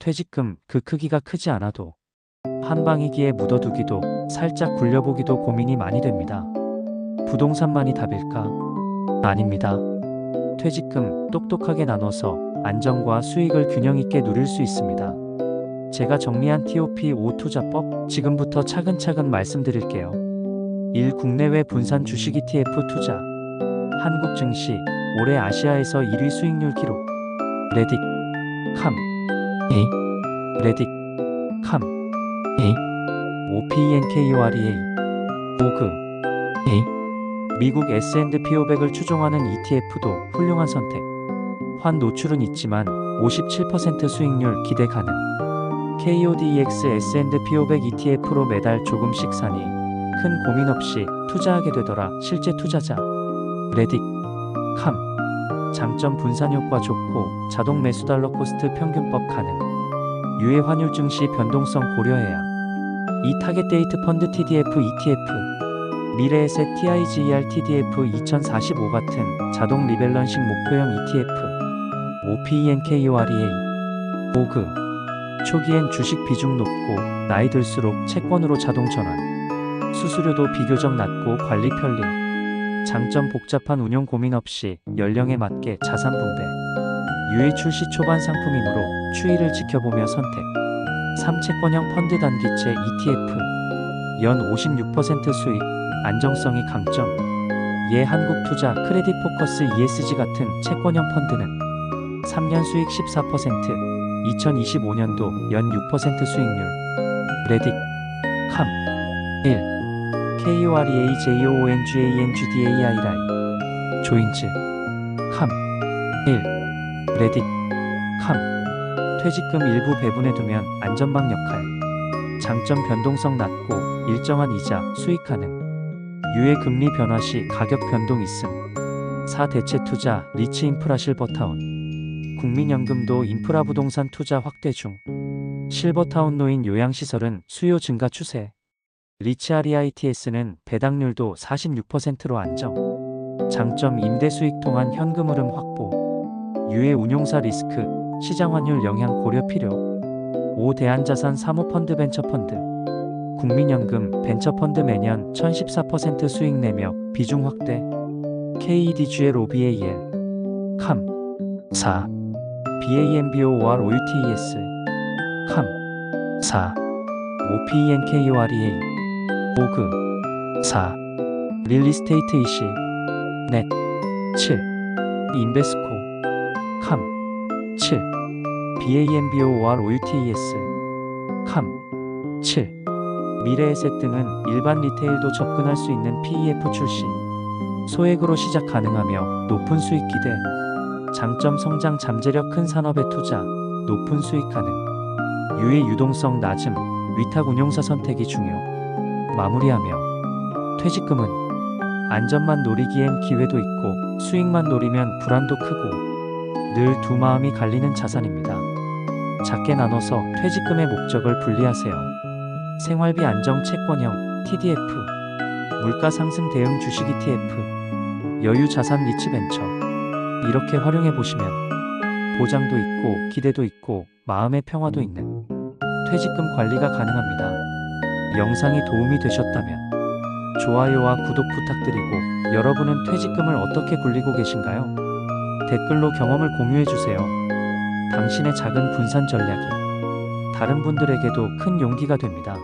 퇴직금 그 크기가 크지 않아도 한 방이기에 묻어두기도 살짝 굴려보기도 고민이 많이 됩니다. 부동산만이 답일까? 아닙니다. 퇴직금 똑똑하게 나눠서 안정과 수익을 균형 있게 누릴 수 있습니다. 제가 정리한 TOP 5 투자법 지금부터 차근차근 말씀드릴게요. 1. 국내외 분산 주식 ETF 투자 한국 증시 올해 아시아에서 1위 수익률 기록 레딕 캄 A. 레딕 캄 A OPENKUREA 오그 A. 미국 S&P 500을 추종하는 ETF도 훌륭한 선택. 환 노출은 있지만 57% 수익률 기대 가능. KODEX S&P 500 ETF로 매달 조금씩 사니 큰 고민 없이 투자하게 되더라 실제 투자자. 레딕 캄 장점 분산 효과 좋고 자동 매수 달러 코스트 평균법 가능 유해 환율 증 시 변동성 고려해야. 이 타겟 데이트 펀드 TDF ETF 미래에셋 TIGER TDF 2045 같은 자동 리밸런싱 목표형 ETF OPENKUREA 오그. 초기엔 주식 비중 높고 나이 들수록 채권으로 자동 전환. 수수료도 비교적 낮고 관리 편리. 장점 복잡한 운용 고민 없이 연령에 맞게 자산 분배. 유해 출시 초반 상품이므로 추이를 지켜보며 선택. 3채권형 펀드 단기채 ETF 연 56% 수익. 안정성이 강점. 예 한국투자 크레딧 포커스 ESG 같은 채권형 펀드는 3년 수익 14% 2025년도 연 6% 수익률. 레딕 캄. 1. KUREA JOONGANGDAI 라이 조인즈 캄. 1. 레딕 캄 퇴직금 일부 배분해 두면 안전망 역할. 장점 변동성 낮고 일정한 이자 수익 가능. 유예 금리 변화 시 가격 변동 있음. 4. 대체 투자 리츠 인프라 실버타운. 국민연금도 인프라 부동산 투자 확대 중. 실버타운 노인 요양시설은 수요 증가 추세. 리츠 REITS는 배당률도 46%로 안정. 장점 임대 수익 통한 현금 흐름 확보. 유해 운용사 리스크 시장 환율 영향 고려 필요. 5. 대한자산 사모펀드 벤처펀드. 국민연금 벤처펀드 매년 1014% 수익 내며 비중 확대. KEDGL OBAL 캄. 4. BAMBOR OUTES 캄. 4. OPENKUREA 오그. 4. 릴리스테이트 이시. 넷. 7. 인베스코. 캄 7. BAMBOR OUTES 캄. 7. 미래에셋 등은 일반 리테일도 접근할 수 있는 PEF 출시. 소액으로 시작 가능하며 높은 수익 기대. 장점 성장 잠재력 큰 산업에 투자. 높은 수익 가능. 유해 유동성 낮음. 위탁 운용사 선택이 중요. 마무리하며. 퇴직금은 안전만 노리기엔 기회도 있고 수익만 노리면 불안도 크고 늘 두 마음이 갈리는 자산입니다. 작게 나눠서 퇴직금의 목적을 분리하세요. 생활비 안정 채권형 TDF 물가 상승 대응 주식 ETF 여유 자산 리츠 벤처 이렇게 활용해 보시면 보장도 있고 기대도 있고 마음의 평화도 있는 퇴직금 관리가 가능합니다. 영상이 도움이 되셨다면 좋아요와 구독 부탁드리고 여러분은 퇴직금을 어떻게 굴리고 계신가요? 댓글로 경험을 공유해 주세요. 당신의 작은 분산 전략이 다른 분들에게도 큰 용기가 됩니다.